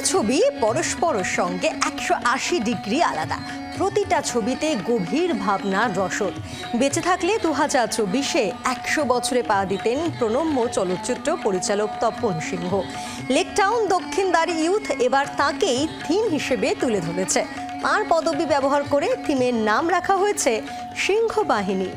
প্রত্যেকটা ছবি পরস্পরের সঙ্গে একশো আশি ডিগ্রি আলাদা। প্রতিটা ছবিতে গভীর ভাবনার রসদ। বেঁচে থাকলে দু হাজার চব্বিশে একশো বছরে পা দিতেন প্রণম্য চলচ্চিত্র পরিচালক তপন সিংহ। লেকটাউন দক্ষিণদারি ইউথ এবার তাকেই থিম হিসেবে তুলে ধরেছে। তাঁর পদবি ব্যবহার করে থিমের নাম রাখা হয়েছে সিংহ বাহিনী।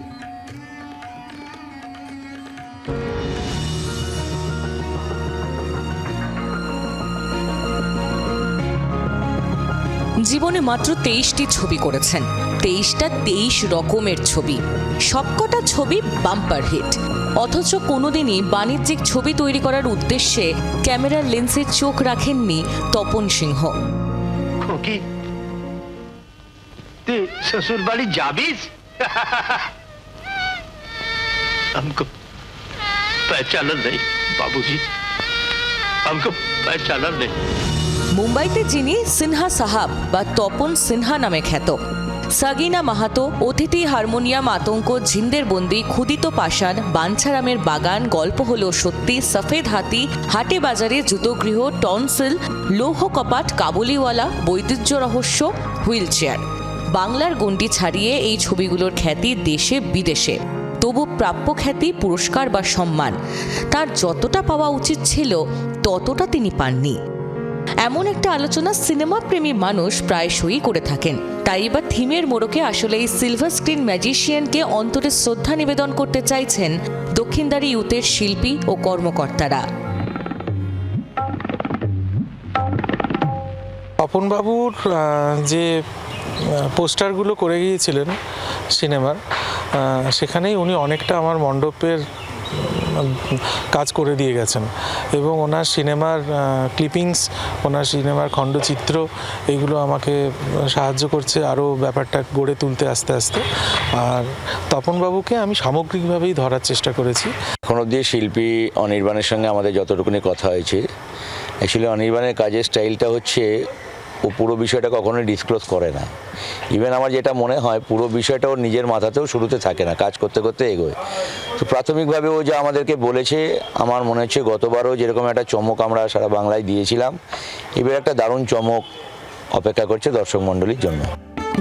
জীবনে মাত্র তেইশটি ছবি করেছেন তেইশটা তেইশ রকমের ছবি সবকটা ছবি বাম্পার হিট অথচ কোনোদিনই বাণিজ্যিক ছবি তৈরি করার উদ্দেশ্যে ক্যামেরার লেন্সে চোখ রাখেননি তপন সিংহ खोकी तू ससुर वाली जाबिज हमको पहचाना नहीं बाबूजी हमको पहचाना नहीं মুম্বাইতে যিনি সিনহা সাহাব বা তপন সিনহা নামে খ্যাত। সাগিনা মাহাতো, অতিথি হারমোনিয়াম আতঙ্ক ঝিন্দের বন্দি, ক্ষুদিত পাষাণ, বাঞ্ছারামের বাগান, গল্প হলো সত্যি, সফেদ হাতি, হাটে বাজারে জুতোগৃহ, টনসিল, লৌহ কপাট, কাবুলিওয়ালা বৈদ্যুজ্য রহস্য হুইল চেয়ার বাংলার গণ্ডি ছাড়িয়ে এই ছবিগুলোর খ্যাতি দেশে বিদেশে। তবু প্রাপ্য খ্যাতি, পুরস্কার বা সম্মান, তার যতটা পাওয়া উচিত ছিল, ততটা তিনি পাননি। এমন একটা আলোচনা সিনেমা প্রেমী মানুষ প্রায়শই করে থাকেন। তাই এবার থিমের মোড়কে আসলে এই সিলভার স্ক্রিন ম্যাজিশিয়ানকে অন্তরে শ্রদ্ধা নিবেদন করতে চাইছেন দক্ষিণদারি ইউথের শিল্পী ও কর্মকর্তারা। তপনবাবুর আহ, যে পোস্টারগুলো করে গিয়েছিলেন সিনেমার সেখানেই উনি অনেকটা আমার মণ্ডপের কাজ করে দিয়ে গেছেন। এবং ওনার সিনেমার ক্লিপিংস ওনার সিনেমার খণ্ডচিত্র, এগুলো আমাকে সাহায্য করছে আরও ব্যাপারটা গড়ে তুলতে আস্তে আস্তে। আর তপনবাবুকে আমি সামগ্রিকভাবেই ধরার চেষ্টা করেছি। এখন অবধি শিল্পী অনির্বাণের সঙ্গে আমাদের যতটুকুনি কথা হয়েছে অ্যাকচুয়ালি অনির্বাণের কাজের স্টাইলটা হচ্ছে ও পুরো বিষয়টা কখনোই ডিসক্লোজ করে না। ইভেন আমার যেটা মনে হয়, পুরো বিষয়টা ওর নিজের মাথাতেও শুরুতে থাকে না, কাজ করতে করতে এগোয়। তো প্রাথমিকভাবে ও যা আমাদেরকে বলেছে, আমার মনে হচ্ছে গতবারও যেরকম একটা চমক আমরা সারা বাংলায় দিয়েছিলাম, এবার একটা দারুণ চমক অপেক্ষা করছে দর্শক মণ্ডলীর জন্য।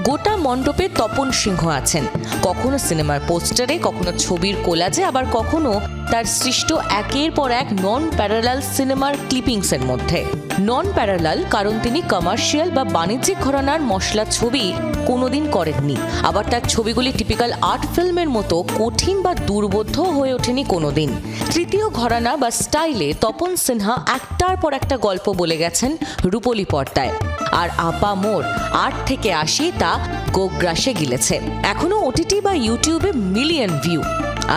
গোটা মণ্ডপে তপন সিংহ আছেন। কখনো সিনেমার পোস্টারে, কখনো ছবির কোলাজে, আবার কখনো তার সৃষ্ট একের পর এক নন প্যারালাল সিনেমার ক্লিপিংসের মধ্যে। নন প্যারালাল কারণ তিনি কমার্শিয়াল বা বাণিজ্যিক ঘরানার মশলা ছবি কোনোদিন করেননি। আবার তার ছবিগুলি টিপিক্যাল আর্ট ফিল্মের মতো কঠিন বা দুর্বোধ্য হয়ে ওঠেনি কোনোদিন। তৃতীয় ঘরানা বা স্টাইলে তপন সিনহা একটার পর একটা গল্প বলে গেছেন রূপলি পর্দায়। আর আপা মোর আট থেকে আশি তা গোগ্রাসে গিলেছে। এখনও ওটিটি বা ইউটিউবে মিলিয়ন ভিউ।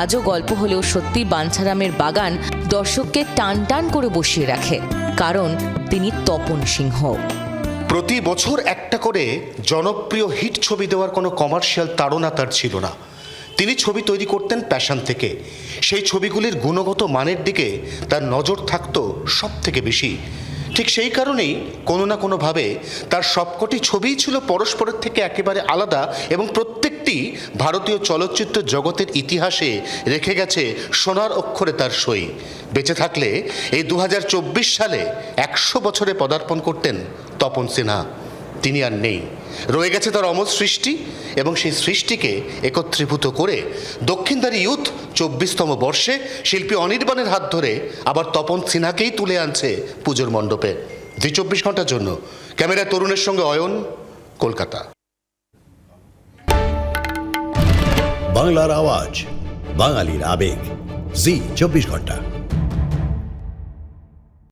আজও গল্প হলেও সত্যি বাঞ্ছারামের বাগান দর্শককে টান টান করে বসিয়ে রাখে, কারণ তিনি তপন সিংহ। প্রতি বছর একটা করে জনপ্রিয় হিট ছবি দেওয়ার কোনো কমার্শিয়াল তাড়না তার ছিল না। তিনি ছবি তৈরি করতেন প্যাশন থেকে। সেই ছবিগুলির গুণগত মানের দিকে তার নজর থাকত সব থেকে বেশি। ঠিক সেই কারণেই কোনো না কোনোভাবে তার সবকটি ছবিই ছিল পরস্পরের থেকে একেবারে আলাদা এবং প্রত্যেকটি ভারতীয় চলচ্চিত্র জগতের ইতিহাসে রেখে গেছে সোনার অক্ষরে তার সই। বেঁচে থাকলে এই দু হাজার চব্বিশ সালে একশো বছরে পদার্পণ করতেন তপন সিনহা। তিনি আর নেই। রয়ে গেছে তার অমর সৃষ্টি এবং সেই সৃষ্টিকে একত্রীভূত করে দক্ষিণদারি ইউথ চব্বিশতম বর্ষে শিল্পী অনির্বাণের হাত ধরে আবার তপন সিনহাকেই তুলে আনছে পুজোর মণ্ডপে। দুই চব্বিশ ঘণ্টার জন্য। ক্যামেরা তরুণের সঙ্গে অয়ন, কলকাতা। বাংলার আওয়াজ, বাঙালির আবেগ। জি, চব্বিশ ঘণ্টা।